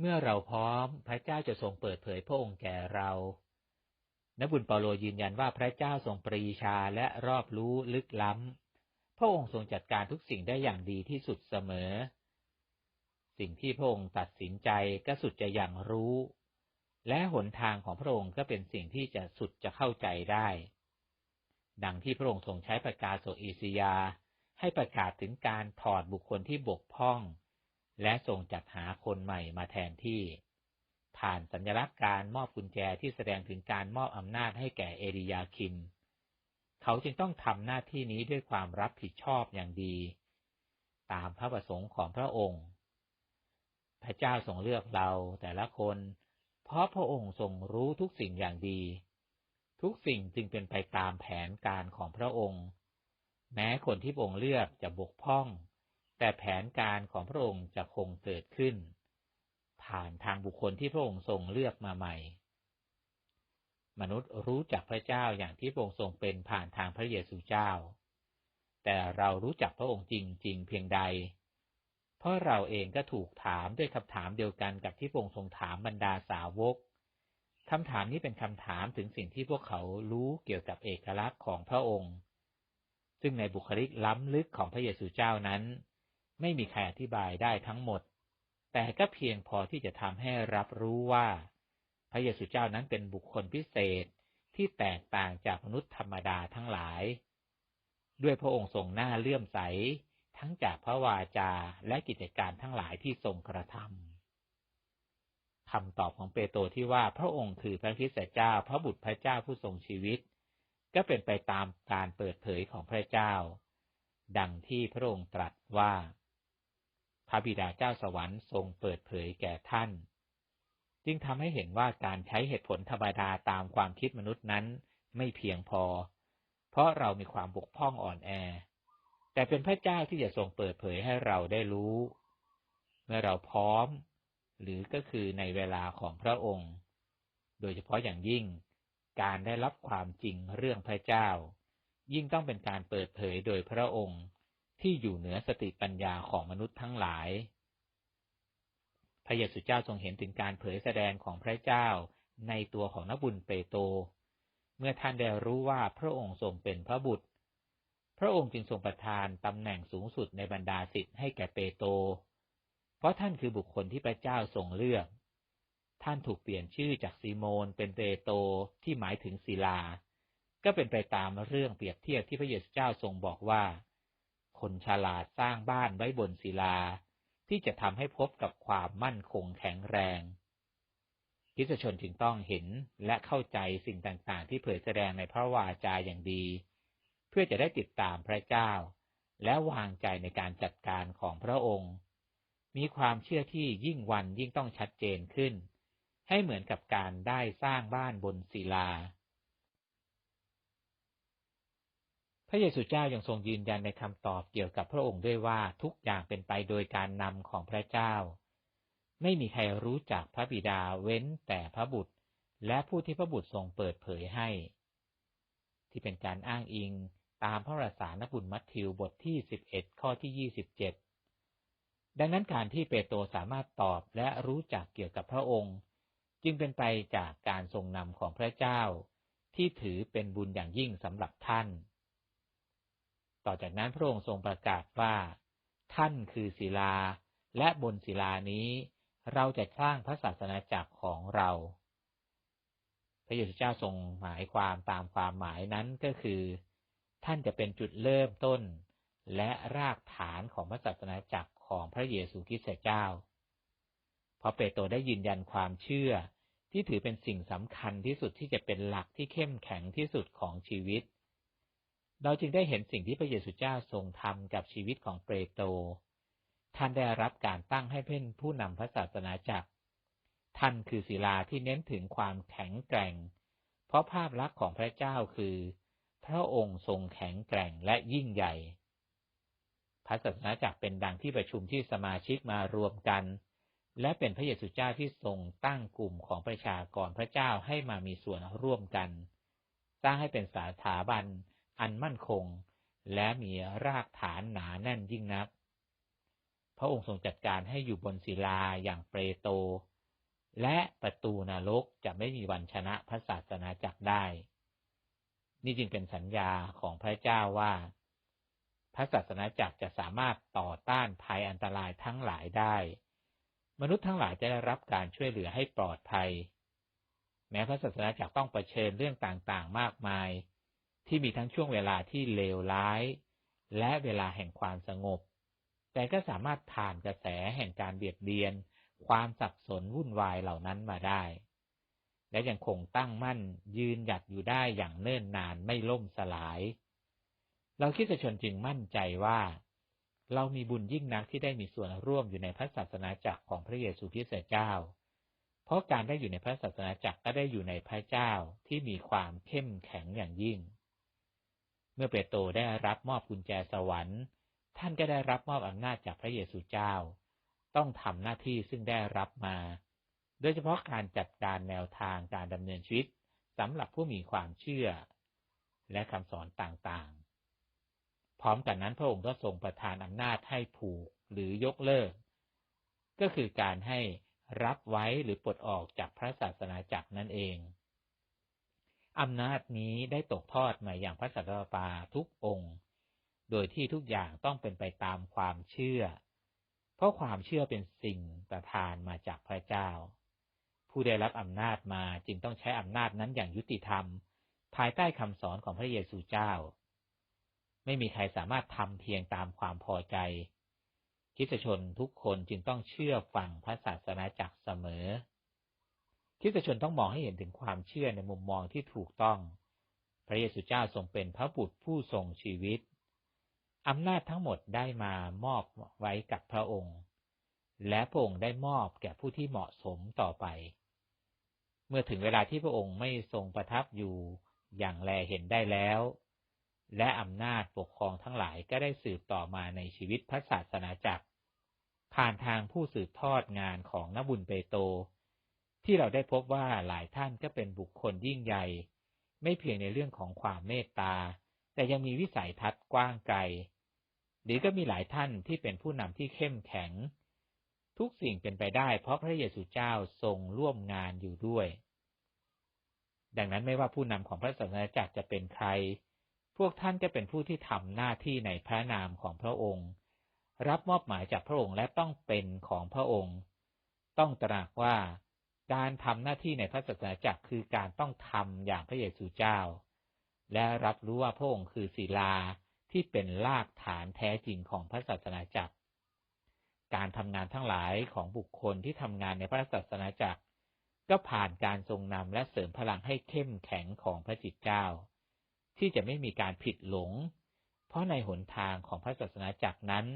เมื่อเราพร้อมพระเจ้าจะทรงเปิดเผยพระองค์แก่เรานบุญเปาโลยืนยันว่าพระเจ้าทรงปรีชาและรอบรู้ลึกล้ำ พระองค์ทรงจัดการทุกสิ่งได้อย่างดีที่สุดเสมอ สิ่งที่พระองค์ตัดสินใจก็สุดจะอย่างรู้ และหนทางของพระองค์ก็เป็นสิ่งที่จะสุดจะเข้าใจได้ ดังที่พระองค์ทรงใช้ประกาศโสอีสยา ให้ประกาศถึงการถอดบุคคลที่บกพร่อง และทรงจัดหาคนใหม่มาแทนที่ ผ่านสัญลักษณ์การมอบกุญแจที่แสดงถึงการมอบอำนาจให้แก่เอริยาคิมเขาจึงต้องทำหน้าที่นี้ด้วยความรับผิดชอบอย่างดี ตามพระประสงค์ของพระองค์ พระเจ้าทรงเลือกเราแต่ละคน เพราะพระองค์ทรงรู้ทุกสิ่งอย่างดี ทุกสิ่งจึงเป็นไปตามแผนการของพระองค์ แม้คนที่พระองค์เลือกจะบกพร่อง แต่แผนการของพระองค์จะคงเกิดขึ้น ผ่านทางบุคคลที่พระองค์ทรงเลือกมาใหม่ มนุษย์รู้จักพระเจ้าอย่างที่พระองค์ทรงเป็นผ่านทางพระเยซูเจ้า แต่เรารู้จักพระองค์จริง ๆ เพียงใด เพราะเราเองก็ถูกถามด้วยคำถามเดียวกันกับที่พระองค์ทรงถามบรรดาสาวกคำถามนี้เป็นคำถามถึงสิ่งที่พวกเขารู้เกี่ยวกับเอกลักษณ์ของพระองค์ ซึ่งในบุคลิกล้ำลึกของพระเยซูเจ้านั้น ไม่มีใครอธิบายได้ทั้งหมด แต่ก็เพียงพอที่จะทำให้รับรู้ว่า พระเยซูเจ้านั้นเป็นบุคคลพิเศษที่แตกต่างจากมนุษย์ธรรมดาทั้งหลาย ด้วยพระองค์ทรงหน้าเลื่อมใส ทั้งจากพระวาจาและกิจการทั้งหลายที่ทรงกระทำคำตอบของเปโตรที่ว่าพระองค์คือพระคริสต์เจ้า พระบุตรพระเจ้าผู้ทรงชีวิต ก็เป็นไปตามการเปิดเผยของพระเจ้า ดังที่พระองค์ตรัสว่า พระบิดาเจ้าสวรรค์ทรงเปิดเผยแก่ท่าน จึงทำให้เห็นว่าการใช้เหตุผลธรรมดาตามความคิดมนุษย์นั้นไม่เพียงพอ เพราะเรามีความบกพร่องอ่อนแอ แต่เป็นพระเจ้าที่จะทรงเปิดเผยให้เราได้รู้ เมื่อเราพร้อม หรือก็คือในเวลาของพระองค์ โดยเฉพาะอย่างยิ่ง การได้รับความจริงเรื่องพระเจ้า ยิ่งต้องเป็นการเปิดเผยโดยพระองค์ ที่อยู่เหนือสติปัญญาของมนุษย์ทั้งหลาย พระเยซูเจ้าทรงเห็นถึงการเผยแสดงของพระเจ้าในตัวของนบุญเปโตร เมื่อท่านได้รู้ว่าพระองค์ทรงเป็นพระบุตร พระองค์จึงทรงประทานตำแหน่งสูงสุดในบรรดาสิทธิ์ให้แก่เปโตร เพราะท่านคือบุคคลที่พระเจ้าทรงเลือก ท่านถูกเปลี่ยนชื่อจากซีโมนเป็นเปโตรที่หมายถึงศิลา ก็เป็นไปตามเรื่องเปรียบเทียบที่พระเยซูเจ้าทรงบอกว่า คนฉลาดสร้างบ้านไว้บนศิลา ที่จะทำให้พบกับความมั่นคงแข็งแรงคริสชนจึงต้องเห็นและเข้าใจสิ่งต่างๆ ที่เผยแสดงในพระวาจาอย่างดี เพื่อจะได้ติดตามพระเจ้า และวางใจในการจัดการของพระองค์ มีความเชื่อที่ยิ่งวันยิ่งต้องชัดเจนขึ้น ให้เหมือนกับการได้สร้างบ้านบนศิลา พระเยซูเจ้ายังทรงยืนยันในคำตอบเกี่ยวกับพระองค์ด้วยว่าทุกอย่างเป็นไปโดยการนำของพระเจ้า ไม่มีใครรู้จักพระบิดาเว้นแต่พระบุตร และผู้ที่พระบุตรทรงเปิดเผยให้ ที่เป็นการอ้างอิงตามพระราสานบุญมัทธิวบทที่11ข้อที่27ดังนั้นการที่เปโตรสามารถตอบและรู้จักเกี่ยวกับพระองค์ จึงเป็นไปจากการทรงนำของพระเจ้า ที่ถือเป็นบุญอย่างยิ่งสำหรับท่าน ต่อจากนั้นพระองค์ทรงประกาศว่า ท่านคือศิลา และบนศิลานี้ เราจะสร้างพระศาสนาจักรของเรา พระเยซูเจ้าทรงหมายความตามความหมายนั้นก็คือ ท่านจะเป็นจุดเริ่มต้น และรากฐานของพระศาสนาจักรของพระเยซูคริสต์เจ้าพราะเปโตรได้ยืนยันความเชื่อที่ถือเป็นสิ่งสำคัญที่สุดที่จะเป็นหลักที่เข้มแข็งที่สุดของชีวิต เราจึงได้เห็นสิ่งที่พระเยซูเจ้าทรงทำกับชีวิตของเปโตร ท่านได้รับการตั้งให้เป็นผู้นำพระศาสนาจักร ท่านคือศิลาที่เน้นถึงความแข็งแกร่ง เพราะภาพลักษณ์ของพระเจ้าคือ พระองค์ทรงแข็งแกร่งและยิ่งใหญ่ พระศาสนาจักรเป็นดังที่ประชุมที่สมาชิกมารวมกัน และเป็นพระเยซูเจ้าที่ทรงตั้งกลุ่มของประชากรพระเจ้าให้มามีส่วนร่วมกัน สร้างให้เป็นสถาบัน อันมั่นคง และมีรากฐานหนาแน่นยิ่งนัก พระองค์ทรงจัดการให้อยู่บนศิลาอย่างเปรโต และประตูนรกจะไม่มีวันชนะพระศาสนาจักรได้ นี่จึงเป็นสัญญาของพระเจ้าว่า พระศาสนาจักรจะสามารถต่อต้านภัยอันตรายทั้งหลายได้ มนุษย์ทั้งหลายจะได้รับการช่วยเหลือให้ปลอดภัย แม้พระศาสนาจักรต้องเผชิญเรื่องต่างๆ มากมาย ที่มีทั้งช่วงเวลาที่เลวร้าย และเวลาแห่งความสงบ แต่ก็สามารถผ่านกระแสแห่งการเบียดเบียน ความสับสนวุ่นวายเหล่านั้นมาได้ และยังคงตั้งมั่นยืนหยัดอยู่ได้อย่างเนิ่นนานไม่ล่มสลาย เราคิดชนจึงมั่นใจว่า เรามีบุญยิ่งนักที่ได้มีส่วนร่วมอยู่ในพระศาสนาจักรของพระเยซูคริสต์เจ้าเพราะการได้อยู่ในพระศาสนาจักรก็ได้อยู่ในพระเจ้าที่มีความเข้มแข็งอย่างยิ่ง เมื่อเปโตรได้รับมอบกุญแจสวรรค์ ท่านก็ได้รับมอบอำนาจจากพระเยซูเจ้า ต้องทำหน้าที่ซึ่งได้รับมา โดยเฉพาะการจัดการแนวทางการดำเนินชีวิตสำหรับผู้มีความเชื่อ และคำสอนต่างๆ พร้อมกันนั้นพระองค์ก็ทรงประทานอำนาจให้ผูกหรือยกเลิก ก็คือการให้รับไว้หรือปลดออกจากพระศาสนาจักรนั่นเอง อำนาจนี้ได้ตกทอดมาอย่างพระสัตปาทุกองค์ โดยที่ทุกอย่างต้องเป็นไปตามความเชื่อ เพราะความเชื่อเป็นสิ่งประทานมาจากพระเจ้า ผู้ได้รับอำนาจมาจึงต้องใช้อำนาจนั้นอย่างยุติธรรม ภายใต้คำสอนของพระเยซูเจ้า ไม่มีใครสามารถทำเพียงตามความพอใจ คิดชนทุกคนจึงต้องเชื่อฟังพระศาสนาจักรเสมอ คริสตชนต้องมองให้เห็นถึงความเชื่อในมุมมองที่ถูกต้อง พระเยซูเจ้าทรงเป็นพระบุตรผู้ทรงชีวิต อำนาจทั้งหมดได้มามอบไว้กับพระองค์ และพระองค์ได้มอบแก่ผู้ที่เหมาะสมต่อไป เมื่อถึงเวลาที่พระองค์ไม่ทรงประทับอยู่อย่างแลเห็นได้แล้ว และอำนาจปกครองทั้งหลายก็ได้สืบต่อมาในชีวิตพระศาสนาจักร ผ่านทางผู้สืบทอดงานของนบุญเปโต ที่เราได้พบว่าหลายท่านก็เป็นบุคคลยิ่งใหญ่ ไม่เพียงในเรื่องของความเมตตา แต่ยังมีวิสัยทัศน์กว้างไกล หรือก็มีหลายท่านที่เป็นผู้นำที่เข้มแข็ง ทุกสิ่งเป็นไปได้เพราะพระเยซูเจ้าทรงร่วมงานอยู่ด้วย ดังนั้นไม่ว่าผู้นำของพระศาสนาจักรจะเป็นใคร พวกท่านก็เป็นผู้ที่ทำหน้าที่ในพระนามของพระองค์ รับมอบหมายจากพระองค์และต้องเป็นของพระองค์ ต้องตระหนักว่า การทำหน้าที่ในพระศาสนาจักรคือการต้องทำอย่างพระเยซูเจ้า และรับรู้ว่าพระองค์คือศิลาที่เป็นรากฐานแท้จริงของพระศาสนาจักร การทำงานทั้งหลายของบุคคลที่ทำงานในพระศาสนาจักร ก็ผ่านการทรงนำและเสริมพลังให้เข้มแข็งของพระจิตเจ้า ที่จะไม่มีการผิดหลง เพราะในหนทางของพระศาสนาจักรนั้น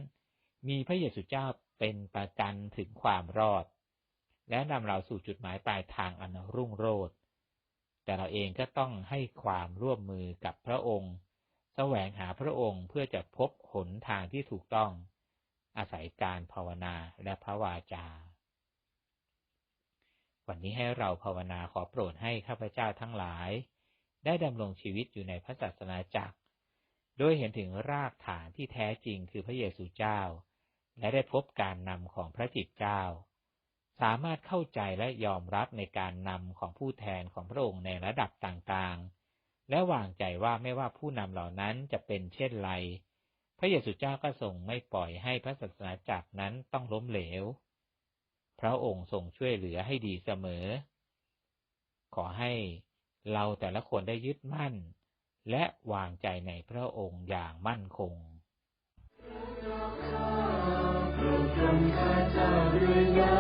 มีพระเยซูเจ้าเป็นประกันถึงความรอด และนำเราสู่จุดหมายปลายทางอันรุ่งโรจน์แต่เราเองก็ต้องให้ความร่วมมือกับพระองค์แสวงหาพระองค์เพื่อจะพบหนทางที่ถูกต้อง อาศัยการภาวนาและพระวาจา วันนี้ให้เราภาวนาขอโปรดให้ข้าพเจ้าทั้งหลาย ได้ดำรงชีวิตอยู่ในพระศาสนาจักร โดยเห็นถึงรากฐานที่แท้จริงคือพระเยซูเจ้า และได้พบการนำของพระจิตเจ้า สามารถเข้าใจและยอมรับในการนำของผู้แทนของพระองค์ในระดับต่างๆ และวางใจว่าไม่ว่าผู้นำเหล่านั้นจะเป็นเช่นไร พระเยซูเจ้าก็ทรงไม่ปล่อยให้พระศาสนาจักรนั้นต้องล้มเหลว พระองค์ทรงช่วยเหลือให้ดีเสมอ ขอให้เราแต่ละคนได้ยึดมั่น และวางใจในพระองค์อย่างมั่นคงข้าเจ้าด้วยน้